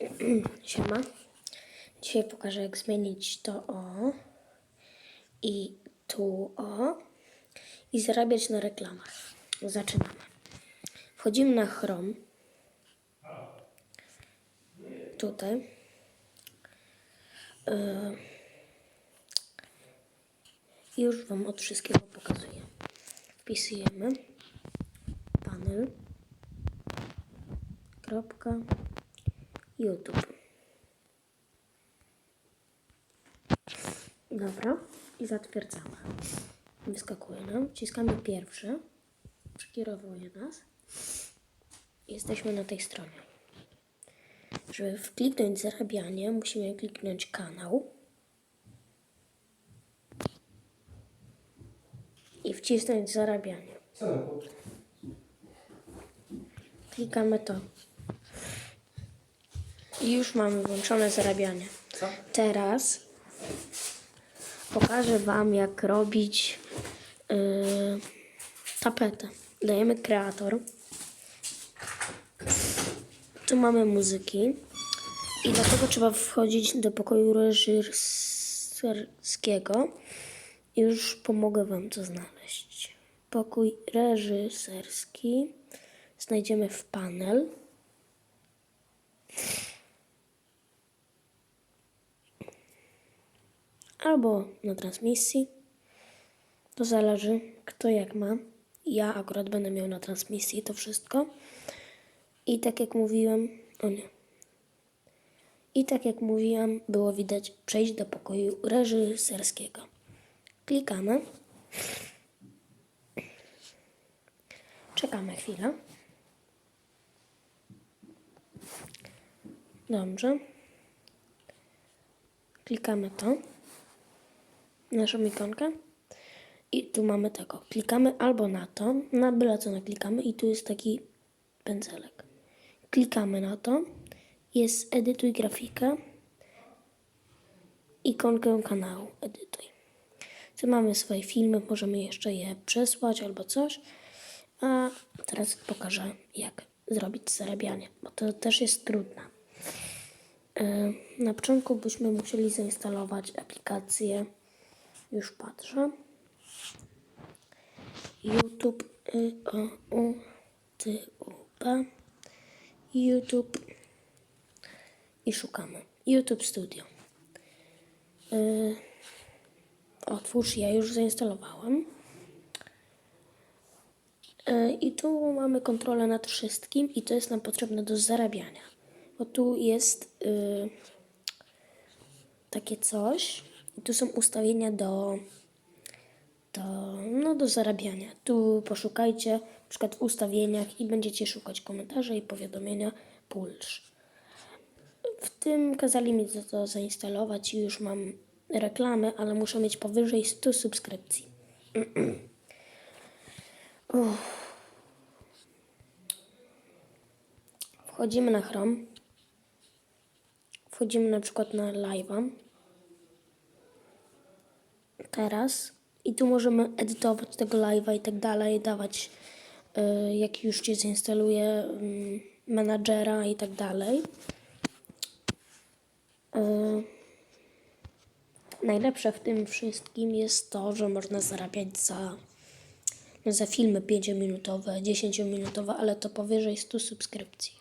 Siema. Dzisiaj pokażę jak zmienić to o i tu o i zarabiać na reklamach. Zaczynamy. Wchodzimy na Chrome. Tutaj. Yy. I już Wam od wszystkiego pokazuję. Wpisujemy panel. Kropka. YouTube. Dobra. I zatwierdzamy. Wyskakuje nam. Wciskamy pierwszy. Przekierowuje nas. Jesteśmy na tej stronie. Żeby kliknąć zarabianie, musimy kliknąć kanał. I wcisnąć zarabianie. Klikamy to. I już mamy włączone zarabianie. Co? Teraz pokażę Wam, jak robić yy, tapetę. Dajemy kreator. Tu mamy muzyki. I dlatego trzeba wchodzić do pokoju reżyserskiego. I już pomogę Wam to znaleźć. Pokój reżyserski. Znajdziemy w panel. Albo na transmisji. To zależy, kto jak ma. Ja akurat będę miał na transmisji to wszystko. I tak jak mówiłem, o nie. I tak jak mówiłam, było widać przejść do pokoju reżyserskiego. Klikamy. Czekamy chwilę. Dobrze. Klikamy to naszą ikonkę. I tu mamy tego. Klikamy albo na to, na byle co naklikamy i tu jest taki pędzelek. Klikamy na to. Jest edytuj grafikę. Ikonkę kanału edytuj. Tu mamy swoje filmy, możemy jeszcze je przesłać albo coś. A teraz pokażę jak zrobić zarabianie, bo to też jest trudne. Yy, Na początku byśmy musieli zainstalować aplikację już patrzę. YouTube y, o, u, ty, u. YouTube i szukamy. YouTube Studio. Y, otwórz, ja już zainstalowałem. Y, I tu mamy kontrolę nad wszystkim i to jest nam potrzebne do zarabiania. Bo tu jest y, takie coś. Tu są ustawienia do, do, no, do zarabiania. Tu poszukajcie na przykład w ustawieniach i będziecie szukać komentarzy i powiadomienia push. W tym kazali mi to, to zainstalować i już mam reklamy, ale muszę mieć powyżej 100 subskrypcji. Wchodzimy na Chrome. Wchodzimy na przykład na live'a. Teraz. I tu możemy edytować tego live'a i tak dalej, dawać y, jak już się zainstaluje y, menadżera i tak dalej. Y, najlepsze w tym wszystkim jest to, że można zarabiać za, no za filmy 5-minutowe, 10-minutowe, ale to powyżej 100 subskrypcji.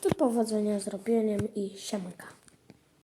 To powodzenia z robieniem i siamanka.